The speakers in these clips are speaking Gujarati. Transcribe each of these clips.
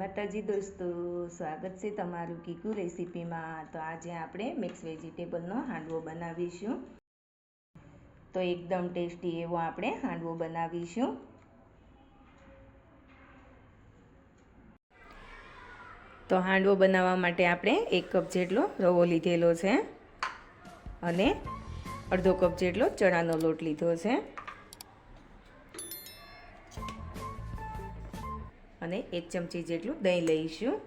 માતાજી દોસ્તો, સ્વાગત છે તમારું કીકુ રેસીપીમાં. તો આજે આપણે મિક્સ વેજીટેબલનો હાંડવો બનાવીશું. તો એકદમ ટેસ્ટી એવો આપણે હાંડવો બનાવીશું. તો હાંડવો બનાવવા માટે આપણે એક કપ જેટલો રવો લીધેલો છે અને અડધો કપ જેટલો ચણાનો લોટ લીધો છે. અને એક ચમચી જેટલું દહીં લઈશું.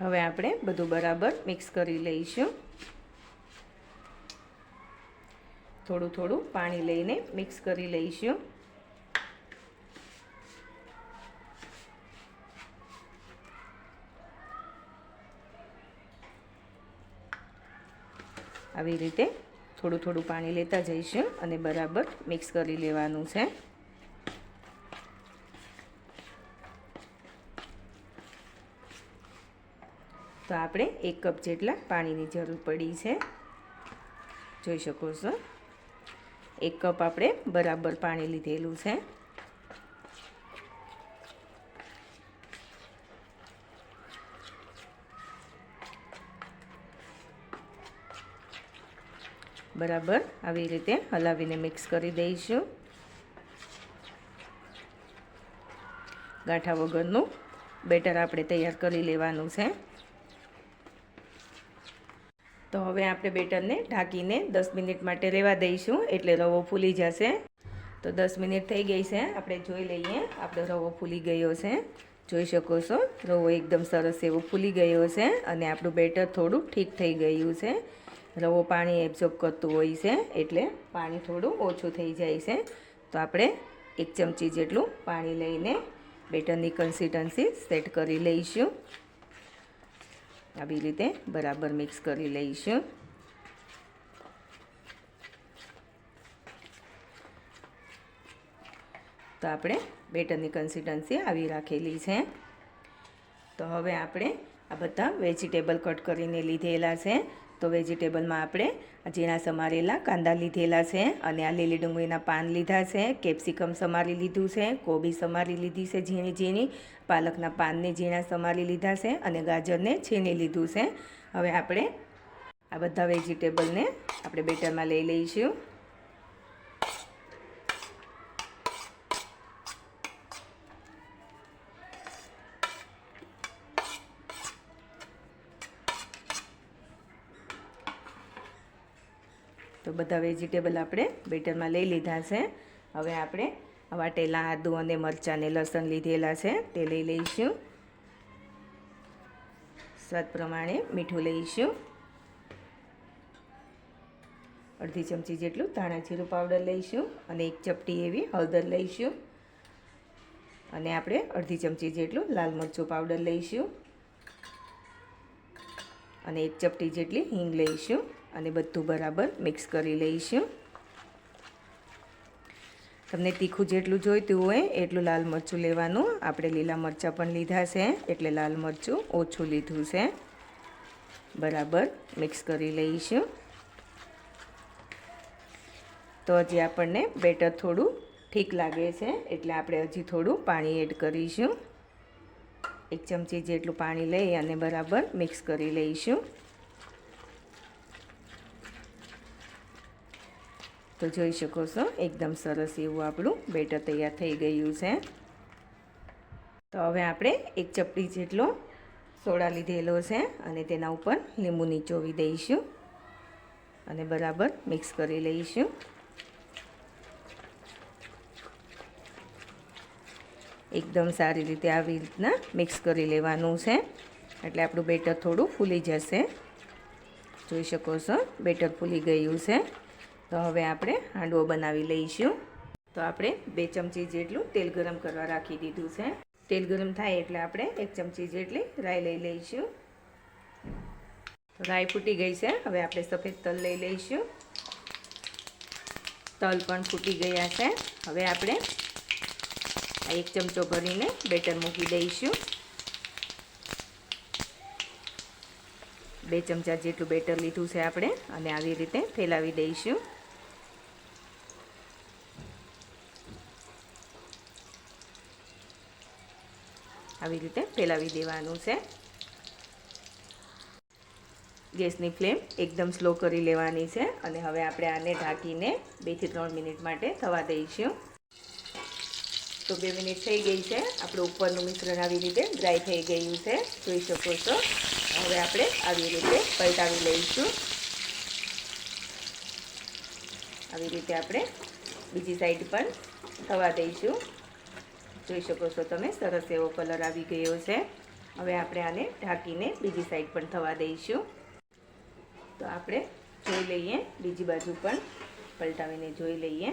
હવે આપણે બધું બરાબર મિક્સ કરી લઈશું. થોડું થોડું પાણી લઈને મિક્સ કરી લઈશું. આવી રીતે થોડું થોડું પાણી લેતા જઈશું અને બરાબર મિક્સ કરી લેવાનું છે. આપણે એક કપ જેટલા પાણીની જરૂર પડી છે. જોઈ શકો છો. એક કપ આપણે બરાબર પાણી લીધેલું છે. બરાબર આવી રીતે હલાવીને મિક્સ કરી દઈશું. ગાંઠા વગરનું બેટર આપણે તૈયાર કરી લેવાનું છે. તો હવે આપણે બેટરને ઢાંકીને દસ મિનિટ માટે રહેવા દઈશું. એટલે રવો ફૂલી જશે. તો દસ મિનિટ થઈ ગઈ છે. આપણે જોઈ લઈએ. આપણો રવો ફૂલી ગયો છે. જોઈ શકો છો. રવો એકદમ સરસ એવો ફૂલી ગયો છે અને આપણું બેટર થોડું ઠીક થઈ ગયું છે. રવો પાણી એબ્ઝોર્બ કરતું હોય છે એટલે પાણી થોડું ઓછું થઈ જાય છે. તો આપણે એક ચમચી જેટલું પાણી લઈને બેટરની કન્સિસ્ટન્સી સેટ કરી લઈશું. આવી રીતે બરાબર મિક્સ કરી લઈશું. તો આપણે બેટરની કન્સિસ્ટન્સી આવી રાખેલી છે. તો હવે આપણે આ બધા વેજીટેબલ કટ કરીને લીધેલા છે. તો વેજીટેબલમાં આપણે ઝીણા સમારેલા કાંદા લીધેલા છે અને આ લીલી ડુંગળીના પાન લીધા છે, કેપ્સિકમ સમારી લીધું છે, કોબી સમારી લીધી છે ઝીણી ઝીણી, પાલકના પાનને ઝીણા સમારી લીધા છે અને ગાજરને છીણી લીધું છે. હવે આપણે આ બધા વેજીટેબલને આપણે બેટરમાં લઈ લઈશું. તો બધા વેજીટેબલ આપણે બેટરમાં લઈ લીધા છે. હવે આપણે વાટેલા, આદુ અને મરચાં ને લસણ લીધેલા છે, તે લઈ લઈશું. સ્વાદ પ્રમાણે મીઠું લઈશું. અડધી ચમચી જેટલું ધાણા જીરું પાવડર લઈશું અને એક ચપટી એવી હળદર લઈશું. અને આપણે અડધી ચમચી જેટલું લાલ મરચું પાવડર લઈશું. અને એક ચપટી જેટલી હિંગ લઈશું. અને બધું બરાબર મિક્સ કરી લઈશું. તમને તીખું જેટલું જોઈતું હોય એટલું લાલ મરચું લેવાનું. આપણે લીલા મરચાં પણ લીધા છે, એટલે લાલ મરચું ઓછું લીધું છે. બરાબર મિક્સ કરી લઈશું. તો હજી આપણને બેટર થોડું ઠીક લાગે છે, એટલે આપણે હજી થોડું પાણી એડ કરીશું. એક ચમચી જેટલું પાણી લઈ અને બરાબર મિક્સ કરી લઈશું. તો જોઈ શકો છો, એકદમ સરસ એવું આપણું બેટર તૈયાર થઈ ગયું છે. તો હવે આપણે એક ચપટી જેટલો સોડા લીધેલો છે અને તેના ઉપર લીંબુ નીચોવી દઈશું અને બરાબર મિક્સ કરી લઈશું. એકદમ સારી રીતે આવી રીતના મિક્સ કરી લેવાનું છે. એટલે આપણું બેટર થોડું ફૂલી જશે. જોઈ શકો છો, બેટર ફૂલી ગયું છે. તો હવે આપણે હાંડવો બનાવી લઈશું. તો આપણે બે ચમચી જેટલું તેલ ગરમ કરવા રાખી દીધું છે. તેલ ગરમ થાય એટલે આપણે એક ચમચી જેટલી રાઈ લઈ લઈશું. રાઈ ફૂટી ગઈ છે. હવે આપણે સફેદ તલ લઈ લઈશું. તલ પણ ફૂટી ગયા છે. હવે આપણે એક ચમચો ભરીને બેટર મૂકી દઈશું. બે ચમચા જેટલું બેટર લીધું છે આપણે. અને આવી રીતે ફેલાવી દઈશું. આવી રીતે ફેલાવી દેવાનું છે. ગેસની ફ્લેમ એકદમ સ્લો કરી લેવાની છે. અને હવે આપણે આને ઢાંકીને બેથી ત્રણ મિનિટ માટે થવા દઈશું. તો બે મિનિટ થઈ ગઈ છે. આપણું ઉપરનું મિશ્રણ આવી રીતે ડ્રાય થઈ ગયું છે. જોઈ શકો છો. હવે આપણે આવી રીતે પલટાવી લઈશું. આવી રીતે આપણે બીજી સાઈડ પણ થવા દઈશું. જોઈ શકો છો તમે, સરસ એવો કલર આવી ગયો છે. હવે આપણે આને ઢાંકીને બીજી સાઈડ પણ થવા દઈશું. તો આપણે જોઈ લઈએ, બીજી બાજુ પણ પલટાવીને જોઈ લઈએ.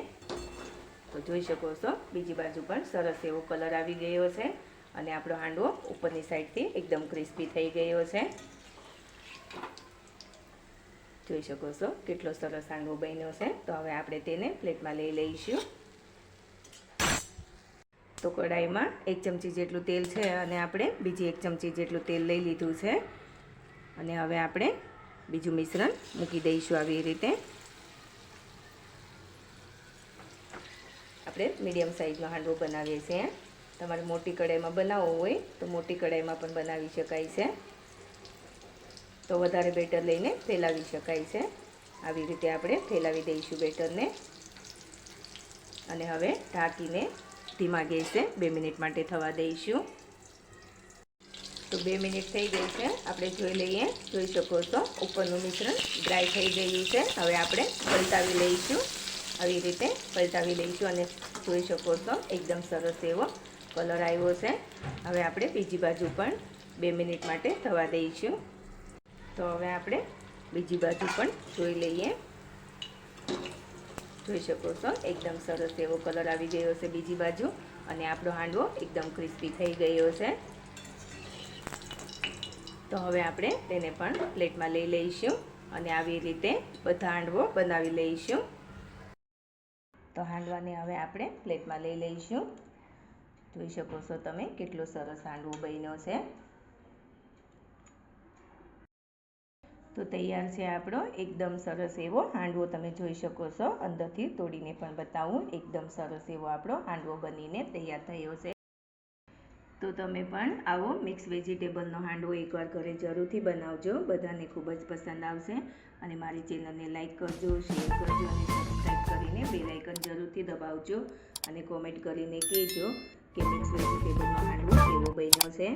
તો જોઈ શકો છો, બીજી બાજુ પણ સરસ એવો કલર આવી ગયો છે. અને આપણો હાંડવો ઉપરની સાઈડથી એકદમ ક્રિસ્પી થઈ ગયો છે. જોઈ શકો છો કેટલો સરસ હાંડવો બન્યો છે. તો હવે આપણે તેને પ્લેટમાં લઈ લઈશું. તો કઢાઈમાં એક ચમચી જેટલું તેલ છે અને આપણે બીજી એક ચમચી જેટલું તેલ લઈ લીધું છે. અને હવે આપણે બીજું મિશ્રણ મૂકી દઈશું આવી રીતે. આપણે મીડિયમ સાઇઝનો હાંડવો બનાવીએ છીએ. તમારે મોટી કઢાઈમાં બનાવવો હોય તો મોટી કઢાઈમાં પણ બનાવી શકાય છે. તો વધારે બેટર લઈને ફેલાવી શકાય છે. આવી રીતે આપણે ફેલાવી દઈશું બેટરને. અને હવે ઢાંકીને ધીમા ગેસે બે મિનિટ માટે થવા દઈશું. તો બે મિનિટ થઈ ગઈ છે. આપણે જોઈ લઈએ. જોઈ શકો છો, ઉપરનું મિશ્રણ ડ્રાય થઈ ગયું છે. હવે આપણે પલટાવી લઈશું. આવી રીતે પલટાવી લઈશું અને જોઈ શકો છો, એકદમ સરસ એવો કલર આવ્યો છે. હવે આપણે બીજી બાજુ પણ બે મિનિટ માટે થવા દઈશું. તો હવે આપણે બીજી બાજુ પણ જોઈ લઈએ. જોઈ શકો છો, એકદમ સરસ એવો કલર આવી ગયો છે બીજી બાજુ અને આપણો હાંડવો એકદમ ક્રિસ્પી થઈ ગયો છે. તો હવે આપણે તેને પણ પ્લેટમાં લઈ લઈશું અને આવી રીતે બધા હાંડવો બનાવી લઈશું. તો હાંડવાને હવે આપણે પ્લેટમાં લઈ લઈશું. જોઈ શકો છો તમે કેટલો સરસ હાંડવો બન્યો છે. તો તૈયાર છે આપણો એકદમ સરસ એવો હાંડવો તમે જોઈ શકો છો. અંદરથી તોડીને પણ બતાવું, એકદમ સરસ એવો આપણો હાંડવો બનીને તૈયાર થયો છે. તો તમે પણ આવો મિક્સ વેજીટેબલનો હાંડવો એકવાર ઘરે જરૂરથી બનાવજો, બધાને ખૂબ જ પસંદ આવશે. અને મારી ચેનલને લાઇક કરજો, શેર કરજો અને સબસ્ક્રાઈબ કરીને બે લાઇકન જરૂરથી દબાવજો અને કોમેન્ટ કરીને કહેજો. કે મિક્સ વેજીટેબલનો હાંડવો કેવો બન્યો છે?